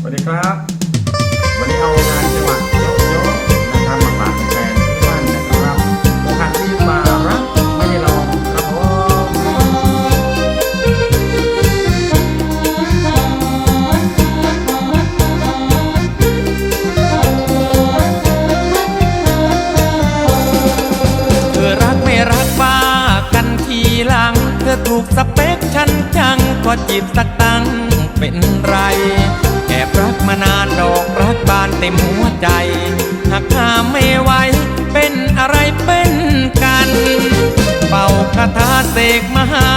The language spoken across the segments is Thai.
สวัสดีครับ วันนี้เอางานจังหวัดยโย่นะครับมาฝากแฟนทุกท่านนะครับโอกาสที่มารักไม่ได้ลองครับผมเธอรักไม่รักบ้ากันทีหลัง เธอถูกสเปคฉันจังก็จีบสักตั้งเป็นไร มานานดอกรักบานเต็มหัวใจ หากห้ามไม่ไหวเป็นอะไรเป็นกัน เป่าคาถาเสกมหา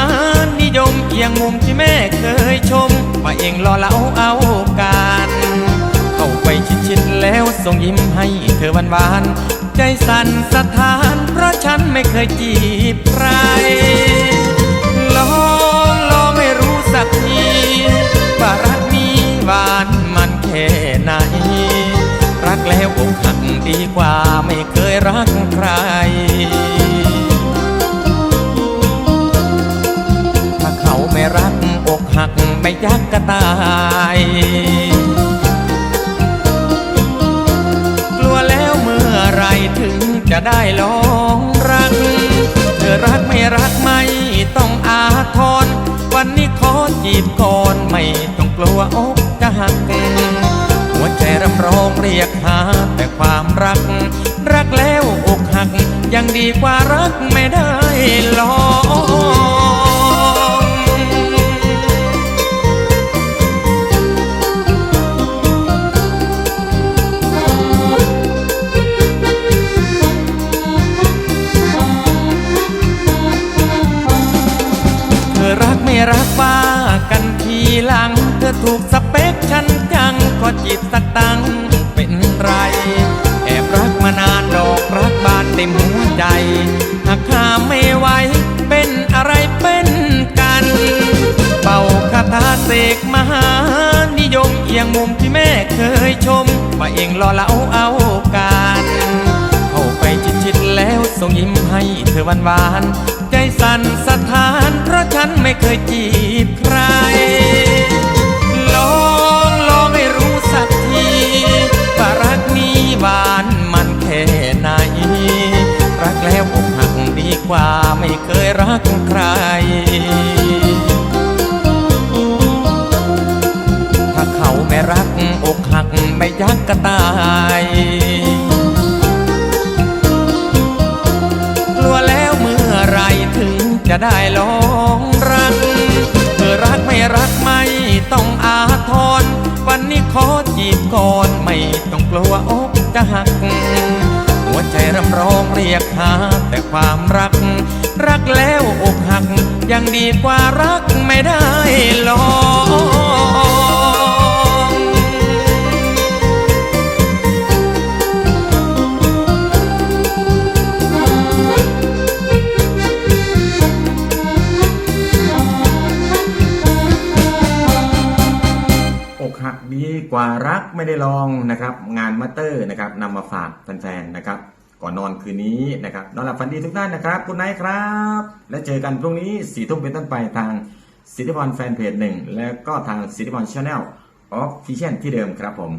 นิยมเอียงมุมที่แม่เคยชม ว่าเองรอเล่าเอาการเข้าไปชิดๆแล้วส่งยิ้มให้เธอหวานๆใจสั่นสะท้านเพราะฉันไม่เคยจีบใคร ดีกว่าไม่เคยรักใคร ถ้าเขาไม่รักอกหักไม่ยักก็ตาย กลัวแล้วเมื่อไรถึงจะได้ลองรัก เธอรักไม่รักไม่ต้องอาทรวันนี้ขอจีบก่อนไม่ต้องกลัวอกจะหัก รำร้องเรียกหาแต่ความรัก รักแล้วอกหัก ยังดีกว่ารักไม่ได้ลองเธอรักไม่รักว่ากันทีหลัง เธอถูกสเปคฉันจังก็จีบสักตัง ยมเอียงมุมที่แม่เคยชม ว่าเองรอเล่าเอาการเข้าไปชิดๆแล้วส่งยิ้มให้เธอหวานใจสั่นสะท้าน เพราะฉันไม่เคยจีบใคร ลองลองให้รู้สักทีว่ารักนี้หวานมันแค่ไหน รักแล้วอกหักดีกว่าไม่เคยรัก จะได้ลองรักเออรักไม่รักไม่ต้องอาทร วันนี้ขอจีบก่อนไม่ต้องกลัวอกจะหัก หัวใจรำร้องเรียกหาแต่ความรัก รักแล้วอกหัก ยังดีกว่ารักไม่ได้ นี้กดีกว่ารักไม่ได้ลองนะครับงานมัตเตอร์นะครับนำมาฝากแฟนๆนะครับ ก่อนนอนคืนนี้นะครับนอนหลับฝันดีทุกท่านนะครับคุณนายครับ และเจอกันพรุ่งนี้สี่ทุ่มเป็นต้นไปทางสิทธิพรแฟนเพจหนึ่งแล้วก็ทางสิทธิพรชาแนลออฟฟิเชียลที่เดิมครับผม